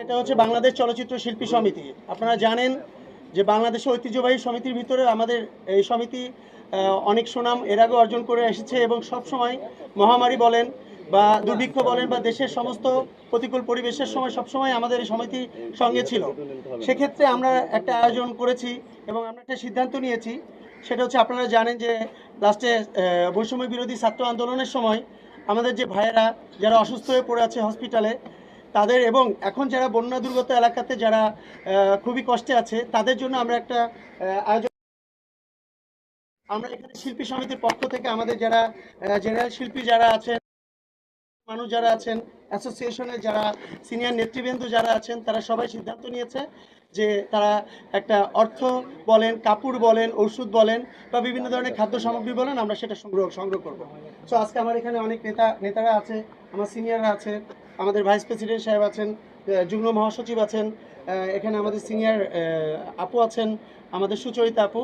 এটা হচ্ছে বাংলাদেশ চলচ্চিত্র শিল্পী সমিতি। আপনারা জানেন যে বাংলাদেশের ঐতিহ্যবাহী সমিতির ভিতরে আমাদের এই সমিতি অনেক সুনাম এর আগে অর্জন করে এসেছে এবং সব সময় মহামারী বলেন বা দুর্ভিক্ষ বলেন বা দেশের সমস্ত প্রতিকূল পরিবেশের সময় সবসময় আমাদের এই সমিতি সঙ্গে ছিল। সেক্ষেত্রে আমরা একটা আয়োজন করেছি এবং আমরা একটা সিদ্ধান্ত নিয়েছি। সেটা হচ্ছে আপনারা জানেন যে লাস্টে বৈষম্য বিরোধী ছাত্র আন্দোলনের সময় আমাদের যে ভাইয়েরা যারা অসুস্থ হয়ে পড়ে আছে হসপিটালে তাদের এবং এখন যারা বন্যা দুর্গত এলাকাতে যারা খুবই কষ্টে আছে, তাদের জন্য আমরা একটা আয়োজন আমরা এখানে শিল্পী সমিতির পক্ষ থেকে আমাদের যারা জেনারেল শিল্পী যারা আছেন, মানুষ যারা আছেন অ্যাসোসিয়েশনের যারা সিনিয়র নেতৃবৃন্দ যারা আছেন, তারা সবাই সিদ্ধান্ত নিয়েছে যে তারা একটা অর্থ বলেন, কাপড় বলেন ওষুধ বলেন বা বিভিন্ন ধরনের খাদ্য সামগ্রী বলেন, আমরা সেটা সংগ্রহ সংগ্রহ করব। সো আজকে আমার এখানে অনেক নেতা নেতারা আছে, আমার সিনিয়ররা আছে আমাদের ভাইস প্রেসিডেন্ট সাহেব আছেন যুগ্ম মহাসচিব আছেন এখানে আমাদের সিনিয়র আপু আছেন, আমাদের সুচরিতা আপু।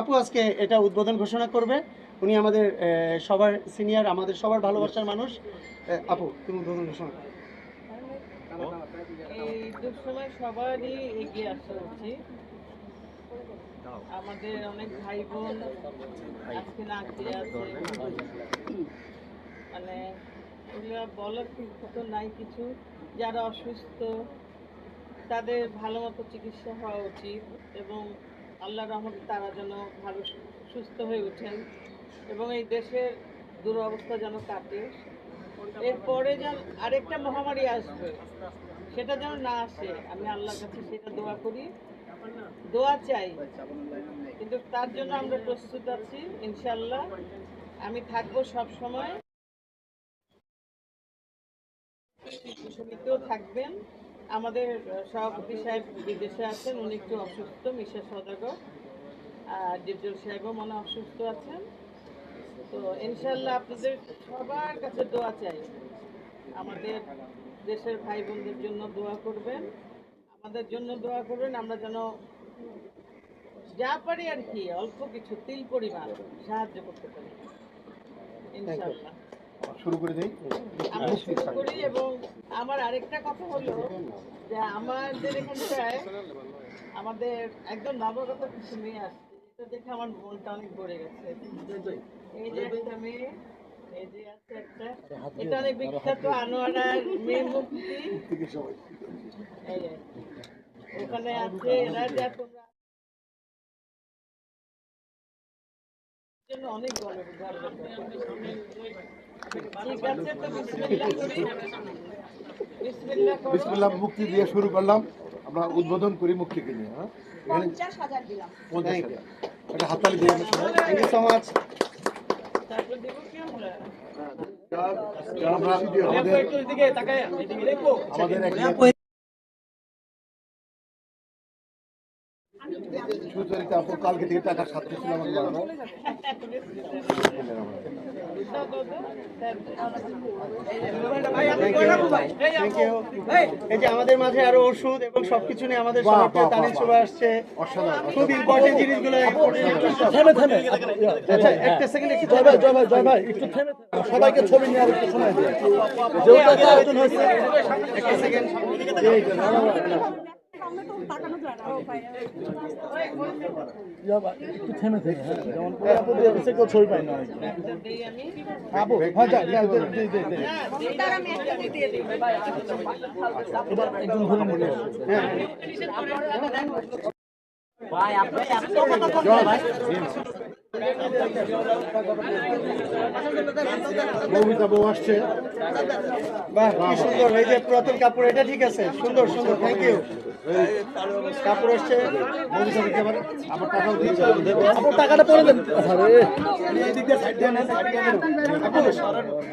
আপু আজকে এটা উদ্বোধন ঘোষণা করবে। উনি আমাদের সবার সিনিয়র, আমাদের সবার ভালোবাসার মানুষ। আপু, তুমি উদ্বোধন ঘোষণা করো। সবারই আমাদের অনেক ভাই বোন মানে ওগুলো বলার তো নাই কিছু। যারা অসুস্থ, তাদের ভালো মতো চিকিৎসা হওয়া উচিত এবং আল্লাহ রহমতে তারা যেন ভালো সুস্থ হয়ে ওঠেন এবং এই দেশের দুরবস্থা যেন কাটে। এরপরে যেন আরেকটা মহামারী আসবে, সেটা যেন না আসে, আমি আল্লাহর কাছে সেটা দোয়া করি। দোয়া চাই, কিন্তু তার জন্য আমরা প্রস্তুত আছি ইনশাল্লাহ আমি থাকব সব সময়। সমিতিও থাকবেন। আমাদের সভাপতি সাহেব বিদেশে আছেন উনি একটু অসুস্থ মিশা সদাগর। আর ডিপজল সাহেবও মনে অসুস্থ আছেন। তো ইনশাল্লাহ আপনাদের সবার কাছে দোয়া চাই। আমাদের দেশের ভাই বোনদের জন্য দোয়া করবেন। আমাদের জন্য দোয়া করবেন আমরা যেন যা পারি আর কি অল্প কিছু তিল পরিমাণ সাহায্য করতে পারি। ইনশাল্লাহ শুরু করে দিই। এবং আমার আরেকটা কথা হলো যে আমাদের এখানটায় আমাদের একদম নবগত কিছু মেয়ে আসছে এটা দেখে আমার মনটা অনেক ভরে গেছে। এই যে একটা মেয়ে অনেক তো বিসমিল্লাহ মুক্তি দিয়ে শুরু করলাম। আমরা উদ্বোধন করি মুক্তিকে নিয়ে হ্যাঁ? এখানে পঞ্চাশ হাজার দিলাম। একটা হাততালি দিয়ে থ্যাংক ইউ সো মাচ তারপর দেবো কি আমরা আমরা আমাদের সুচরিতা আপু কালকে থেকে টাকা সাথে ছিল আমাদের এই যে মাঝে আরও ওষুধ এবং সবকিছু নিয়ে আমাদের সবাইকে চলে আসছে। খুব ইম্পর্টেন্ট জিনিসগুলো থেমে থেমে। আচ্ছা একটা সেকেন্ড একটু জয় ভাই জয় ভাই জয় ভাই একটু থেমে থেমে। সবাইকে ছবি নিয়ে আর একটু সময় দিন। যেহেতু আয়োজন হয়েছে। একটা সেকেন্ড সামনে তো তাকানো যায় না ভাই ভাই, একটু থেমে থেকে যেমন আপু দিয়ে দিচ্ছে কেউ ছবি পায় না অনেকে। একটা দিই আমি আপু যা যা, দে, দে, দে, দে। তার আমি একটা দিয়ে দিই এবার একজন ধরে নিতে হবে মৌমিতা বউ আসছে। বাহ কি সুন্দর। এই যে পুরাতন কাপড় এটা ঠিক আছে। সুন্দর সুন্দর। থ্যাংক ইউ কাপড় আসছে মৌমিতা দিকে আবার আবার টাকাও দিয়েছে আপু টাকাটা পরে দেন। আরে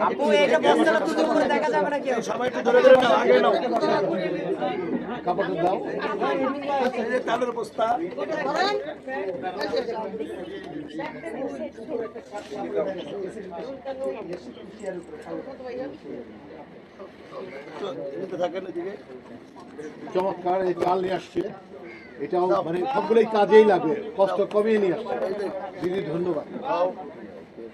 আপু এটা বস্তাটা তুলে করে দেখা যাবে না কেউ। কাপড়টা দাও। চমৎকার এই চাল নিয়ে আসছে। এটাও মানে সবগুলোই কাজেই লাগবে কষ্ট কমিয়ে নিয়ে আসছে। দিদি ধন্যবাদ।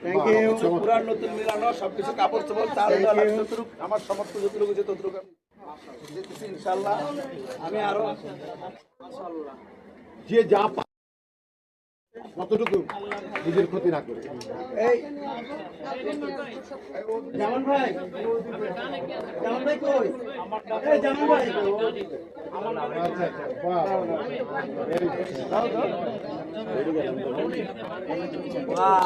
থ্যাংক ইউ পুরান নতুন মিলানো সবকিছু কাপড় চোপড় তার যতটুকু আমার সমর্থ যতটুকু যে ততটুকু ইনশাল্লাহ আমি আরও যে যা কতটুকু নিজের ক্ষতি না করে? এই জামান ভাই জামান ভাই কই? এই জামান ভাই। আচ্ছা আচ্ছা বাহ।